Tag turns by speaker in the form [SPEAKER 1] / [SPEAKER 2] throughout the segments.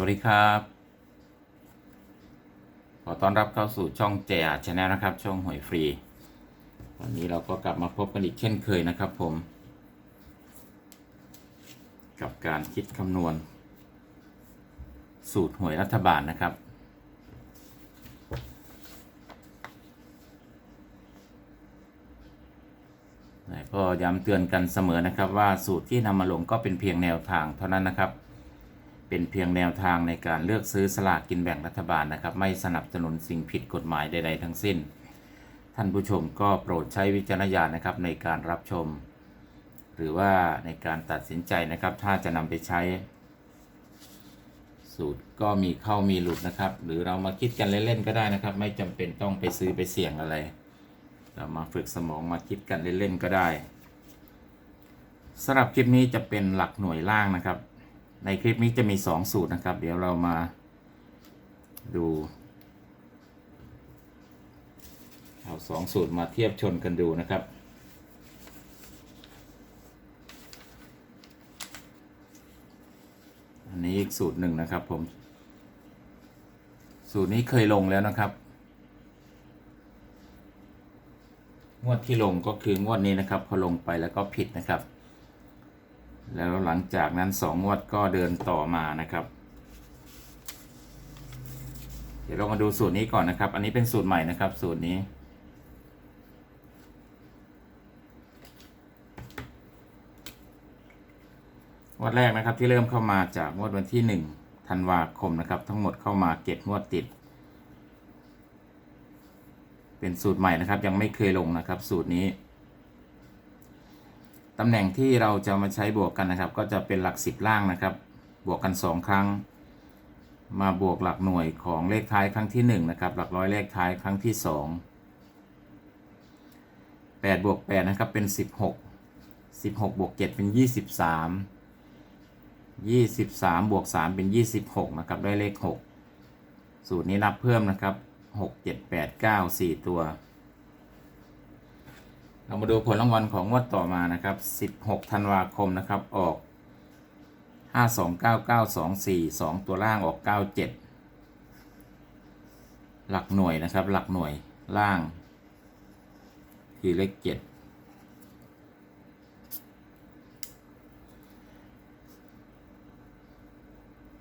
[SPEAKER 1] วัสดีครับ ขอต้อนรับเข้าสู่ช่องเจียชแนลนะครับ ช่องหวยฟรี วันนี้เราก็กลับมาพบกันอีกเช่นเคยนะครับผม กับการคิดคำนวณ สูตรหวยรัฐบาลนะครับ ก็ย้ำเตือนกันเสมอนะครับว่าสูตรที่นำมาลงก็เป็นเพียงแนวทางเท่านั้นนะครับ เป็นเพียงแนวทางในการเลือกซื้อสลากกินแบ่งรัฐบาลนะครับ ไม่สนับสนุนสิ่งผิดกฎหมายใด ๆ ทั้งสิ้น ท่านผู้ชมก็โปรดใช้วิจารณญาณนะครับในการรับชม หรือว่าในการตัดสินใจนะครับ ถ้าจะนำไปใช้ สูตรก็มีเข้ามีหลุดนะครับ หรือเรามาคิดกันเล่นๆก็ได้นะครับ ไม่จำเป็นต้องไปซื้อไปเสี่ยงอะไร เรามาฝึกสมองมาคิดกันเล่นๆก็ได้สำหรับคลิปนี้จะเป็นหลักหน่วยล่างนะครับ ในคลิปนี้จะมี 2 สูตรนะครับ เดี๋ยวเรามาดู เอาสองสูตรมาเทียบชนกันดูนะครับ อันนี้อีกสูตรหนึ่งนะครับผม สูตรนี้เคยลงแล้วนะครับ งวดที่ลงก็คืองวดนี้นะครับ พอลงไปแล้วก็ผิดนะครับ แล้วหลังจากนั้นสองงวดก็เดินต่อมานะครับ เดี๋ยวเรามาดูสูตรนี้ก่อนนะครับ อันนี้เป็นสูตรใหม่นะครับ สูตรนี้งวดแรกนะครับที่เริ่มเข้ามาจากงวดวันที่หนึ่งธันวาคมนะครับ ทั้งหมดเข้ามาเก็บงวดติด เป็นสูตรใหม่นะครับ ยังไม่เคยลงนะครับ สูตรนี้ ตำแหน่งที่เราจะมาใช้บวกกันนะครับ ก็จะเป็นหลักสิบล่างนะครับ บวกกัน 2 ครั้ง มาบวกหลักหน่วยของเลขท้ายครั้งที่1นะครับหลักร้อยเลขท้ายครั้งที่ 2 8บวก8นะครับเป็น 16 16บวก7เป็น 23 23บวก3เป็น 26 นะครับ ได้เลข 6 สูตรนี้นับเพิ่มนะครับ 6 7 8 9 4 ตัว เรามาดูผลรางวัลของงวดต่อมานะครับ 16 ธันวาคมนะครับ ออก 529924 2 ตัวล่างออก 97 หลักหน่วยนะครับ หลักหน่วยล่าง คือเลข7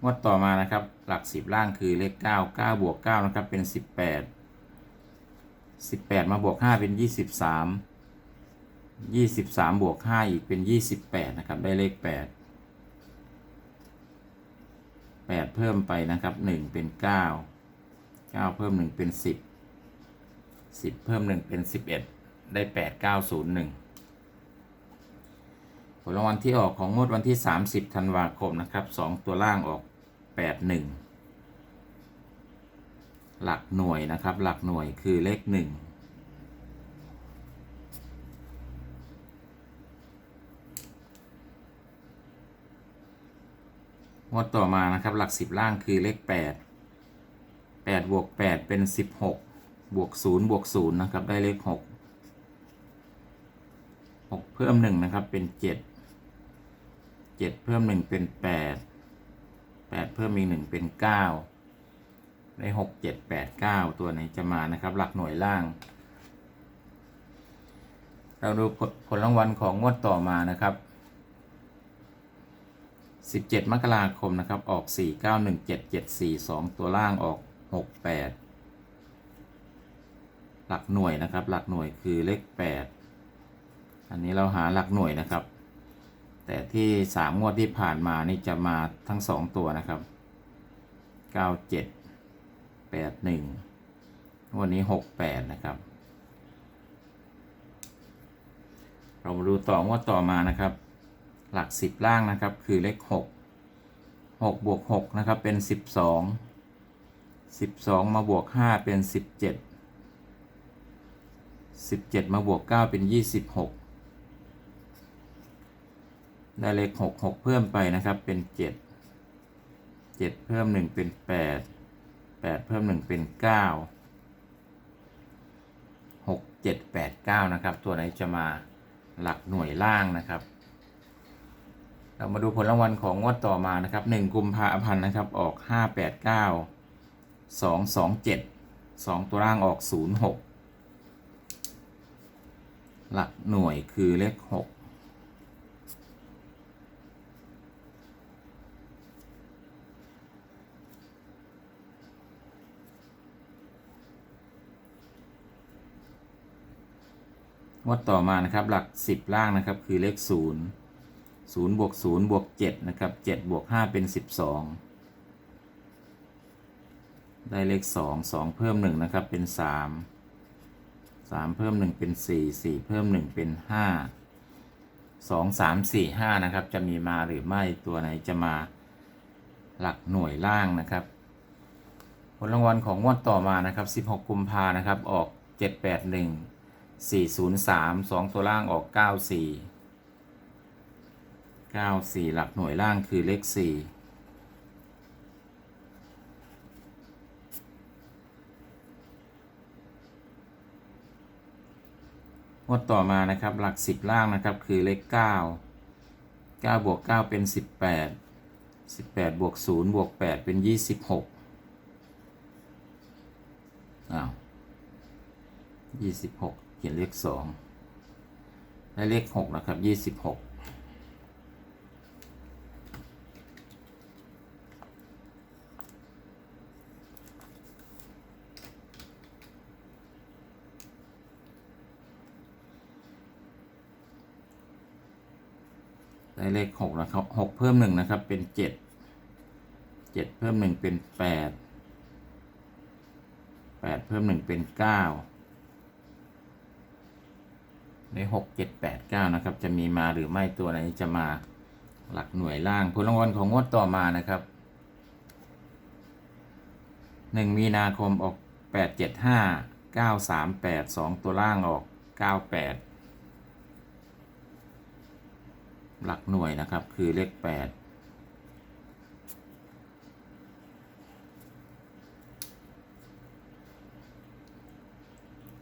[SPEAKER 1] งวดต่อมานะครับ หลัก 10 ล่างคือเลข 9 9บวก9นะครับ เป็น 18 18 มาบวก 5 เป็น 23 23บวก5อีกเป็น28นะครับ ได้เลข8 8เพิ่มไปนะครับ1เป็น9 9เพิ่ม1เป็น10 10เพิ่ม1เป็น11ได้8 9 0 1ผลรางวัลที่ออกของงวดวันที่30ธันวาคมนะครับ2ตัวล่างออก81หลักหน่วยนะครับ หลักหน่วยคือเลข1ง งวดต่อมานะครับ หลักสิบล่างคือเลขแปดแปดบวกแปดเป็นสิบหกบวกศูนย์บวกศูนย์นะครับ ได้เลขหกหกเพิ่มหนึ่งนะครับ เป็นเจ็ดเจ็ดเพิ่มหนึ่งเป็นแปดแปดเพิ่มอีกหนึ่งเป็นเก้าได้หกเจ็ดแปดเก้าตัวไหนจะมานะครับ หลักหน่วยล่าง เราดูผลรางวัลของงวดต่อมานะครับ 17 มกราคมนะครับ ออก 4 9 1 7 7 4 2ตัวล่างออก 6 8 หลักหน่วยนะครับ หลักหน่วยคือเลข 8 อันนี้เราหาหลักหน่วยนะครับ แต่ที่ 3 งวดที่ผ่านมานี่จะมาทั้ง 2 ตัวนะครับ 9 7 8 1งวันนี้ 6 8 นะครับ เรามาดูต่องวดต่อมานะครับ หลักสิบล่างนะครับ คือเลขหกหกบวกหกนะครับ เป็นสิบสองสิบสองมาบวกห้าเป็นสิบเจ็ดสิบเจ็ดมาบวกเก้าเป็นยี่สิบหกได้เลขหกหกเพิ่มไปนะครับ เป็นเจ็ดเจ็ดเพิ่มหนึ่งเป็นแปดแปดเพิ่มหนึ่งเป็นเก้าหกเจ็ดแปดเก้านะครับ ตัวไหนจะมาหลักหน่วยล่างนะครับ เรามาดูผลรางวัลของงวดต่อมานะครับหนึ่งกุมภาพันธ์นะครับออกห้าแปดเก้าสองสองเจ็ดสองตัวล่างออกศูนย์หกหลักหน่วยคือเลขหกงวดต่อมานะครับหลักสิบล่างนะครับคือเลขศูนย์ ศูนย์บวกศูนย์บวกเจ็ดนะครับเจ็ดบวกห้าเป็นสิบสองได้เลขสองสองเพิ่มหนึ่งนะครับ เป็นสามสามเพิ่มหนึ่งเป็นสี่สี่เพิ่มหนึ่งเป็นห้าสองสามสี่ห้านะครับ จะมีมาหรือไม่ตัวไหนจะมาหลักหน่วยล่างนะครับ ผลรางวัลของงวดต่อมานะครับ 16 กุมภานะครับ ออก 781 403 2 ตัวล่างออก 94 9 4 หลักหน่วยล่างคือเลข 4งวดต่อมานะครับหลัก 10 ล่างนะครับคือเลข 9 9 บวก 9 เป็น 18 18 บวก 0 บวก 8 เป็น 26อ้าว26 เขียนเลข 2 และเลข 6 นะครับ 26 ได้เลขหกนะครับหกเพิ่มหนึ่งนะครับ เป็นเจ็ดเจ็ดเพิ่มหนึ่งเป็นแปดแปดเพิ่มหนึ่งเป็นเก้าในหกเจ็ดแปดเก้านะครับ จะมีมาหรือไม่ตัวไหนจะมาหลักหน่วยล่างผลรางวัลของงวดต่อมานะครับหนึ่งมีนาคมออกแปดเจ็ดห้าเก้าสามแปดสองตัวล่างออกเก้าแปด หลักหน่วยนะครับ คือเลขแปด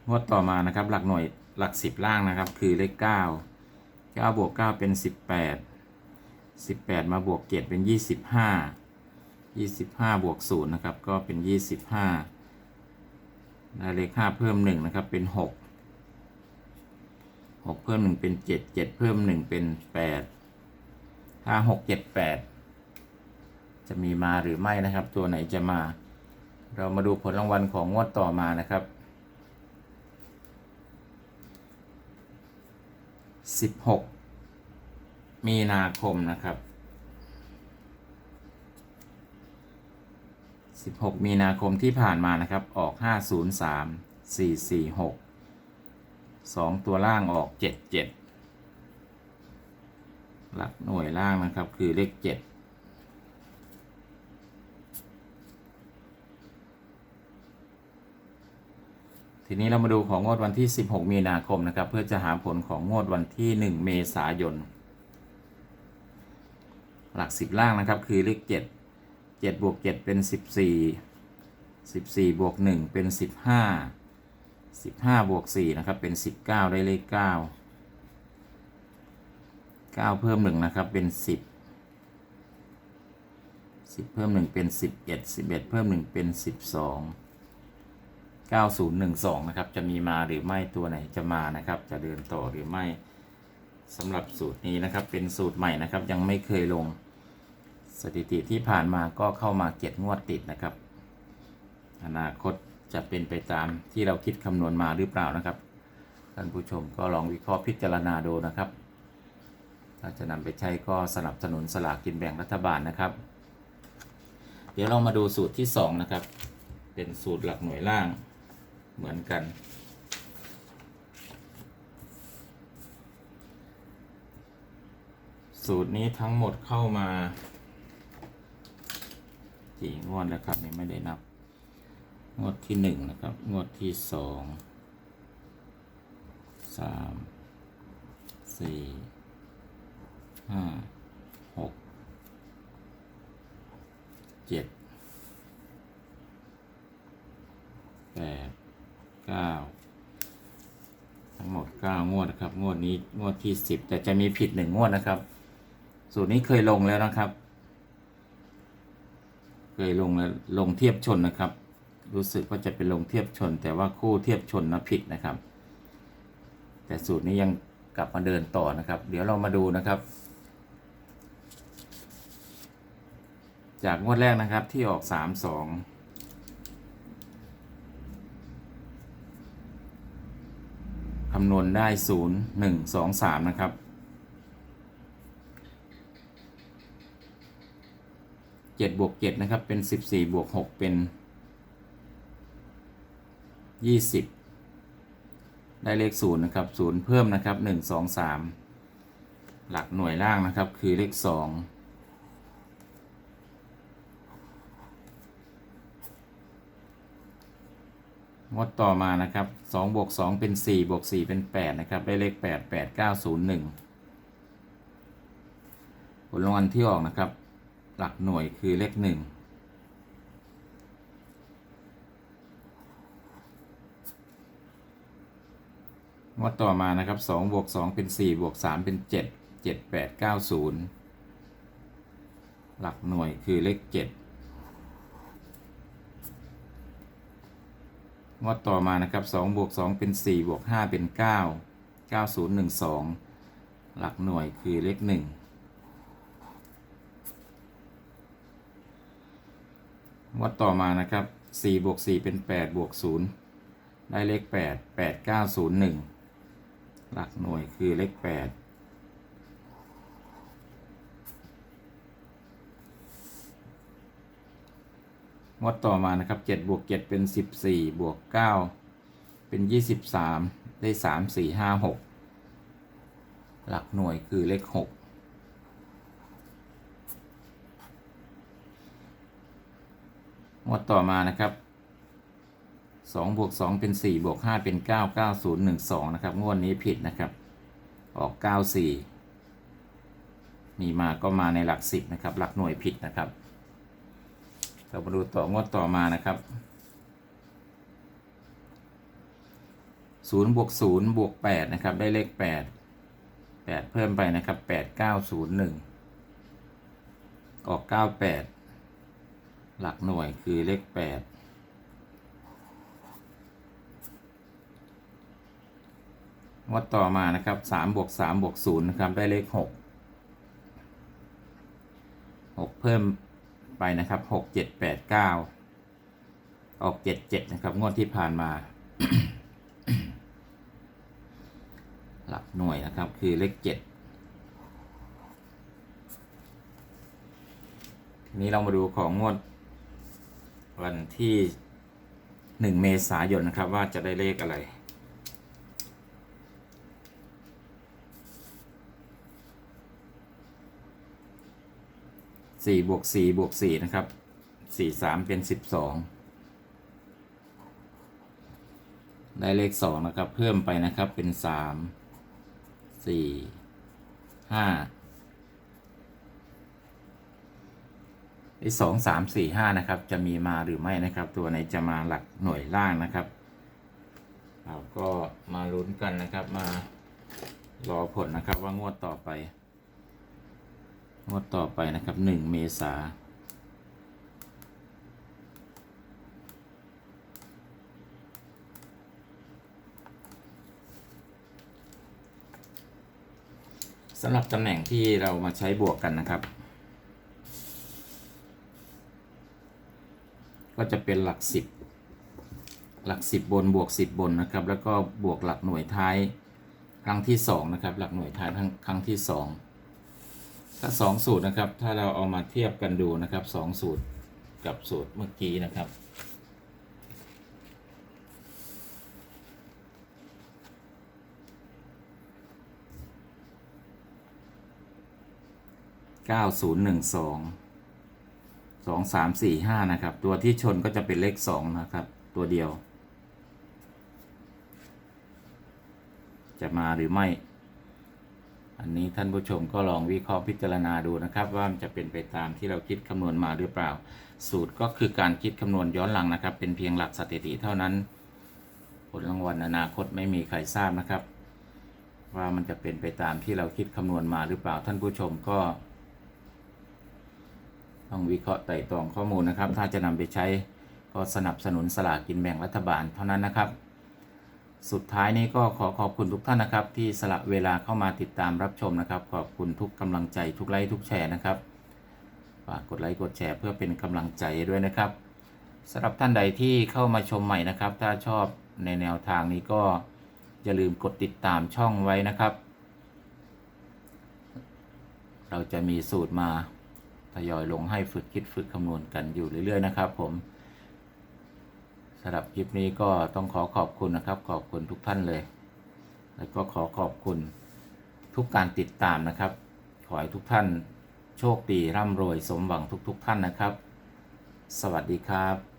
[SPEAKER 1] งวดต่อมานะครับ หลักหน่วยหลักสิบล่างนะครับ คือเลขเก้าเก้าบวกเก้าเป็นสิบแปดสิบแปดมาบวกเจ็ดเป็นยี่สิบห้ายี่สิบห้าบวกศูนย์นะครับ ก็เป็นยี่สิบห้าได้เลขห้าเพิ่มหนึ่งนะครับ เป็นหก หกเพิ่มหนึ่งเป็นเจ็ดเจ็ดเพิ่มหนึ่งเป็นแปดห้าหกเจ็ดแปดจะมีมาหรือไม่นะครับ ตัวไหนจะมา เรามาดูผลรางวัลของงวดต่อมานะครับ16มีนาคมนะครับ16มีนาคมที่ผ่านมานะครับออก 503 446 2ตัวล่างออก77หลักหน่วยล่างนะครับคือเลข7ทีนี้เรามาดูของงวดวันที่ 16 มีนาคมนะครับ เพื่อจะหาผลของงวดวันที่ 1 เมษายน หลัก 10 ล่างนะครับ คือเลข 7 7บวก7เป็น 14 14บวก1เป็น 15 15บวก4นะครับเป็น19ได้เลข9 9เพิ่ม1นะครับเป็น10 10เพิ่ม1เป็น11 11เพิ่ม1เป็น12 9012นะครับ จะมีมาหรือไม่ตัวไหนจะมานะครับ จะเดินต่อหรือไม่สำหรับสูตรนี้นะครับ เป็นสูตรใหม่นะครับ ยังไม่เคยลงสถิติที่ผ่านมาก็เข้ามาเจ็ดงวดติดนะครับ อนาคต จะเป็นไปตามที่เราคิดคำนวณมาหรือเปล่านะครับท่านผู้ชมก็ลองวิเคราะห์พิจารณาดูนะครับ ถ้าจะนำไปใช้ก็สนับสนุนสลากกินแบ่งรัฐบาลนะครับ เดี๋ยวเรามาดูสูตรที่สองนะครับ เป็นสูตรหลักหน่วยล่างเหมือนกัน สูตรนี้ทั้งหมดเข้ามากี่งวดแล้วครับนี่ไม่ได้นับ งวดที่หนึ่งนะครับ งวดที่สองสามสี่ห้าหกเจ็ดแปดเก้าทั้งหมดเก้างวดนะครับ งวดนี้งวดที่สิบแต่จะมีผิดหนึ่งงวดนะครับ สูตรนี้เคยลงแล้วนะครับ เคยลงแล้วลงเทียบชนนะครับ รู้สึกว่าจะเป็นลงเทียบชน แต่ว่าคู่เทียบชนนะผิดนะครับ แต่สูตรนี้ยังกลับมาเดินต่อนะครับ เดี๋ยวเรามาดูนะครับ จากงวดแรกนะครับที่ออกสามสองคำนวณได้ศูนย์หนึ่งสองสามนะครับเจ็ดบวกเจ็ดนะครับ เป็นสิบสี่บวกหกเป็น 20 ได้เลข 0 นะครับ 0 เพิ่มนะครับ 1 2 3 หลักหน่วยล่างนะครับ คือเลข 2 งวดต่อมานะครับ2บวก2เป็น4บวก4เป็น 8 นะครับ ได้เลข 8 8 9 0 1 ผลรางวัลที่ออกนะครับ หลักหน่วยคือเลข 1 งวดต่อมานะครับ2บวก2เป็น4บวก3เป็น 7 7 8 9 0 หลักหน่วยคือเลข 7 งวดต่อมานะครับ2บวก2เป็น4บวก5เป็น 9 9012 หลักหน่วยคือเลข 1 งวดต่อมานะครับ4บวก4เป็น8บวก0ได้เลข 8 8901 หลักหน่วยคือเลขแปดงวดต่อมานะครับเจ็ดบวกเจ็ดเป็นสิบสี่บวกเก้าเป็นยี่สิบสามได้สามสี่ห้าหกหลักหน่วยคือเลขหกงวดต่อมานะครับ 2บวก2เป็น4บวก5เป็น 9 9 0 1 2 นะครับ งวดนี้ผิดนะครับ ออก 94 นี่มาก็มาในหลัก 10 นะครับ หลักหน่วยผิดนะครับเรามาดูต่องวดต่อมานะครับ0บวก0บวก8นะครับ ได้เลข 8 8 เพิ่มไปนะครับ 8 9 0 1 ออก 98 หลักหน่วยคือเลข 8 งวดต่อมานะครับสามบวกสามบวกศูนย์นะครับ ได้เลขหกหกเพิ่มไปนะครับหกเจ็ดแปดเก้าออกเจ็ดเจ็ดนะครับ งวดที่ผ่านมา หลักหน่วยนะครับคือเลขเจ็ดทีนี้เรามาดูของงวด วันที่หนึ่งเมษายนนะครับว่าจะได้เลขอะไร สี่บวกสี่บวกสี่นะครับสี่สามเป็นสิบสองได้เลขสองนะครับ เพิ่มไปนะครับเป็นสามสี่ห้าไอ้สองสามสี่ห้านะครับ จะมีมาหรือไม่นะครับ ตัวไหนจะมาหลักหน่วยล่างนะครับเราก็มาลุ้นกันนะครับ มารอผลนะครับว่างวดต่อไป งวดต่อไปนะครับหนึ่งเมษาสำหรับตำแหน่งที่เรามาใช้บวกกันนะครับ ก็จะเป็นหลักสิบหลักสิบบนบวกสิบบนนะครับ แล้วก็บวกหลักหน่วยท้ายครั้งที่สองนะครับ หลักหน่วยท้ายครั้งครั้งที่สอง ถ้าสองสูตรนะครับ ถ้าเราเอามาเทียบกันดูนะครับสองสูตรกับสูตรเมื่อกี้นะครับเก้าศูนย์หนึ่งสองสองสามสี่ห้านะครับ ตัวที่ชนก็จะเป็นเลขสองนะครับ ตัวเดียว จะมาหรือไม่ อันนี้ท่านผู้ชมก็ลองวิเคราะห์พิจารณาดูนะครับว่ามันจะเป็นไปตามที่เราคิดคำนวณมาหรือเปล่า สูตรก็คือการคิดคำนวณย้อนหลังนะครับ เป็นเพียงหลักสถิติเท่านั้น ผลรางวัลอนาคตไม่มีใครทราบนะครับ ว่ามันจะเป็นไปตามที่เราคิดคำนวณมาหรือเปล่าท่านผู้ชมก็ต้องวิเคราะห์ไต่ตรองข้อมูลนะครับ ถ้าจะนำไปใช้ก็สนับสนุนสลากกินแบ่งรัฐบาลเท่านั้นนะครับ สุดท้ายนี้ก็ขอขอบคุณทุกท่านนะครับ ที่สละเวลาเข้ามาติดตามรับชมนะครับ ขอบคุณทุกกำลังใจทุกไลค์ทุกแชร์นะครับฝากกดไลค์กดแชร์เพื่อเป็นกำลังใจด้วยนะครับสำหรับท่านใดที่เข้ามาชมใหม่นะครับ ถ้าชอบในแนวทางนี้ก็อย่าลืมกดติดตามช่องไว้นะครับ เราจะมีสูตรมาทยอยลงให้ฝึกคิดฝึกคำนวณกันอยู่เรื่อย ๆ นะครับผมำหรับคลิปนี้ก็ต้องขอขอบคุณนะครับ ขอบคุณทุกท่านเลย แล้วก็ขอขอบคุณทุกการติดตามนะครับ ขอให้ทุกท่านโชคดีร่ำรวยสมหวังทุกๆท่านนะครับ สวัสดีครับ